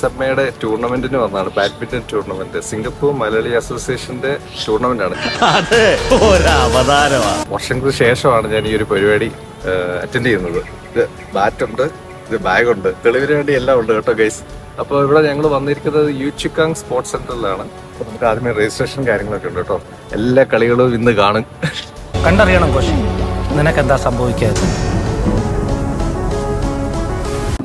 സിനിമയുടെ ടൂർണമെന്റിന് വന്നതാണ് badminton tournament. Singapore Malayali അസോസിയേഷന്റെ ടൂർണമെന്റ് ആണ് വർഷങ്ങൾക്ക് ശേഷമാണ് ഞാൻ ഈ ഒരു പരിപാടി അറ്റൻഡ് ചെയ്യുന്നത്. ഇത് ബാറ്റുണ്ട് ഇത് ബാഗുണ്ട് തെളിവിന് വേണ്ടി എല്ലാം ഉണ്ട് കേട്ടോ ഗൈസ് അപ്പോൾ ഇവിടെ ഞങ്ങൾ വന്നിരിക്കുന്നത് യൂച്ചിക്കാങ് സ്പോർട്സ് സെന്ററിലാണ്. നമുക്ക് ആദ്യമേ രജിസ്ട്രേഷൻ കാര്യങ്ങളൊക്കെ ഉണ്ട് കേട്ടോ. എല്ലാ കളികളും ഇന്ന് കാണും. കണ്ടറിയണം കോശി. നിനക്കെന്താ സംഭവിക്കാതെ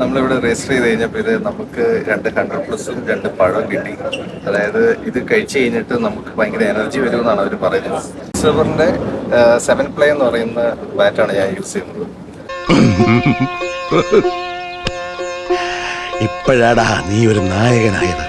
നമ്മളിവിടെ രജിസ്റ്റർ ചെയ്ത് കഴിഞ്ഞപ്പോൾ ഇത് നമുക്ക് രണ്ട് ഹൺഡ്രഡ് പ്ലസും രണ്ട് പഴം കിട്ടി. അതായത് ഇത് കഴിച്ചു കഴിഞ്ഞിട്ട് നമുക്ക് ഭയങ്കര എനർജി വരുമെന്നാണ് അവർ പറയുന്നത്. സെവറിന്റെ സെവൻ പ്ലേ എന്ന് പറയുന്ന ബാറ്റാണ് ഞാൻ യൂസ് ചെയ്യുന്നത്. ഇപ്പോഴാടാ നീ ഒരു നായകനായത്.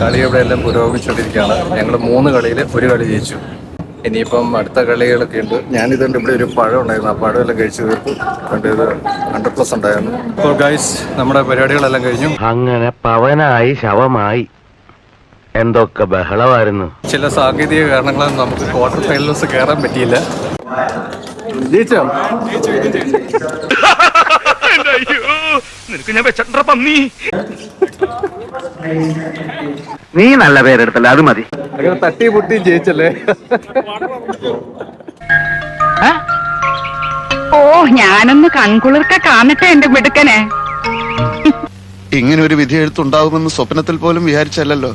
കളി ഇവിടെ എല്ലാം പുരോഗമിച്ചുകൊണ്ടിരിക്കുകയാണ്. ഞങ്ങൾ മൂന്ന് കളിയിൽ ഒരു കളി ജയിച്ചു. ഇനിയിപ്പം അടുത്ത കളികളൊക്കെ ഉണ്ട്. ഞാനിതുകൊണ്ട് ഇവിടെ ഒരു പഴം ഉണ്ടായിരുന്നു. ആ പഴം എല്ലാം കഴിച്ചു തീർത്തു കണ്ടു ഇത് ഹൺഡ്രഡ് പ്ലസ് ഉണ്ടായിരുന്നു. ഇപ്പോൾ ഗൈസ് നമ്മുടെ പരിപാടികളെല്ലാം കഴിഞ്ഞു. അങ്ങനെ പവനായി ശവമായി. എന്തൊക്കെ ബഹളമായിരുന്നു. ചില സാങ്കേതിക കാരണങ്ങളാൽ നമുക്ക് ക്വാർട്ടർ ഫൈനൽസ് കയറാൻ പറ്റിയില്ല. ജയിച്ചോ? നീ നല്ല പേരെടുത്തല്ല അത് മതി. അങ്ങനെ തട്ടി പൊട്ടി ജയിച്ചല്ലേ? ഓ ഞാനൊന്ന് കൺകുളിർക്ക കാണട്ടെ എന്റെ മിടുക്കനെ. ഇങ്ങനെ ഒരു വിധി എഴുത്തുണ്ടാവുമെന്ന് സ്വപ്നത്തിൽ പോലും വിചാരിച്ചല്ലോ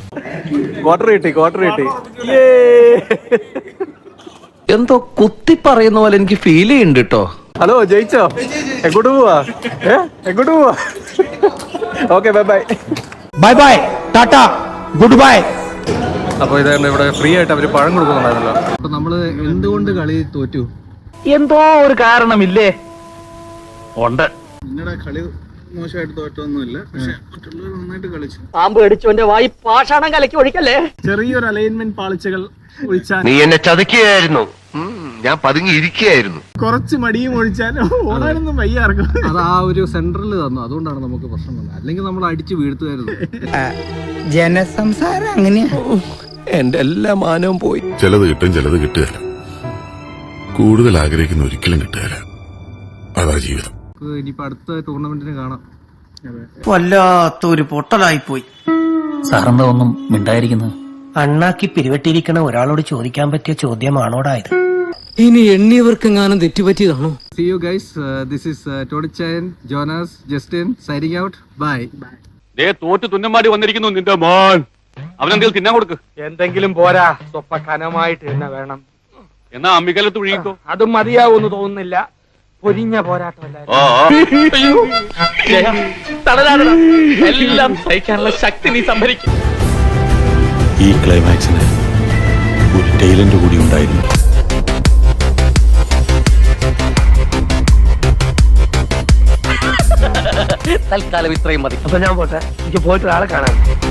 ക്വാർട്ടർ കിട്ടി ക്വാർട്ടർ കിട്ടി. എന്തോ കുത്തി പറയുന്ന പോലെ എനിക്ക് ഫീൽ ചെയ്യുന്നുണ്ട് കേട്ടോ ഹലോ ജയിച്ചോ? എങ്ങോട്ട് പോവാ? ഏ? എങ്ങോട്ട് പോവാ? Okay bye bye bye bye tata good bye അപ്പോൾ ഇതായിരുന്നു ഇവിടെ ഫ്രീ ആയിട്ട് അവർ പഴം കൊടുക്കുന്നുണ്ടായിരുന്നല്ലോ. അപ്പോൾ നമ്മൾ എന്തുകൊണ്ട് കളി തോറ്റു? എന്തോ ഒരു കാരണമില്ലേ? ഉണ്ട്. നിങ്ങളുടെ കളി മോശമായിട്ട് തോറ്റൊന്നുമില്ല പക്ഷെ മറ്റുള്ളവർ നന്നായിട്ട് കളിച്ചു. പാമ്പ് വായി പാഷാണം കലക്കി ഒഴിക്കല്ലേ? ചെറിയൊരു അലൈൻമെന്റ് പാളിച്ചകൾ ഒഴിച്ചാൽ നീ എന്നെ ചതുക്കിയായിരുന്നു ഞാൻ പതുങ്ങി ഇരിക്കുകയായിരുന്നു. കുറച്ച് മടിയും ഒഴിച്ചാൽ ഓടാനൊന്നും വയ്യാർക്കും അത്. ആ ഒരു സെന്ററിൽ തന്നു. അതുകൊണ്ടാണ് നമുക്ക് പ്രശ്നം വന്നത്. അല്ലെങ്കിൽ നമ്മൾ അടിച്ച് വീഴ്ത്തുമായിരുന്നു. ജനസംസാരം അങ്ങനെയാ. എന്റെ എല്ലാ മാനവും പോയി. ചിലത് കിട്ടും ചിലത് കിട്ടുകയില്ല. കൂടുതൽ ആഗ്രഹിക്കുന്ന ഒരിക്കലും കിട്ടുകയില്ല. അതാ ജീവിതം. ഇനിയിപ്പോ അടുത്ത ടൂർണമെന്റിന് കാണാം. വല്ലാത്തൊരു പൊട്ടലായി പോയി സാറെന്താ ഒന്നും മിണ്ടായിരിക്കുന്നത്? അണ്ണാക്കി പിരിവെട്ടിയിരിക്കണ ഒരാളോട് ചോദിക്കാൻ പറ്റിയ ചോദ്യമാണോടാ ഇത്? ഇനി എണ്ണിയവർക്കെങ്ങാനും തെറ്റുപറ്റിയതാണോ? See you guys this is Todichayan Jonas Justin signing out bye ദേ തോറ്റ് തുന്നമാടി വന്നിരിക്കുന്നു നിന്റെ മോൻ. അവനെന്തെങ്കിലും തിന്നാൻ കൊടുക്ക്. എന്തെങ്കിലും പോരാ. സ്വപ്പ കനമായിട്ട് തന്നെ വേണം. എന്നാ അമ്മിക്കലത്ത് ഒഴുകിക്കോ അതും മതിയാവൂന്ന് തോന്നുന്നില്ല. പൊരിഞ്ഞ പോരാട്ടമല്ല എല്ലാം സഹിക്കാനുള്ള ശക്തി നീ സംഭരിക്കും. ഈ ക്ലൈമാക്സിന് ഒരു ടൈലന്റ് കൂടി ഉണ്ടായിരുന്നു. തൽക്കാലം ഇത്രയും മതി. അപ്പൊ ഞാൻ പോട്ടെ. എനിക്ക് പോയിട്ട് ഒരാളെ കാണാൻ.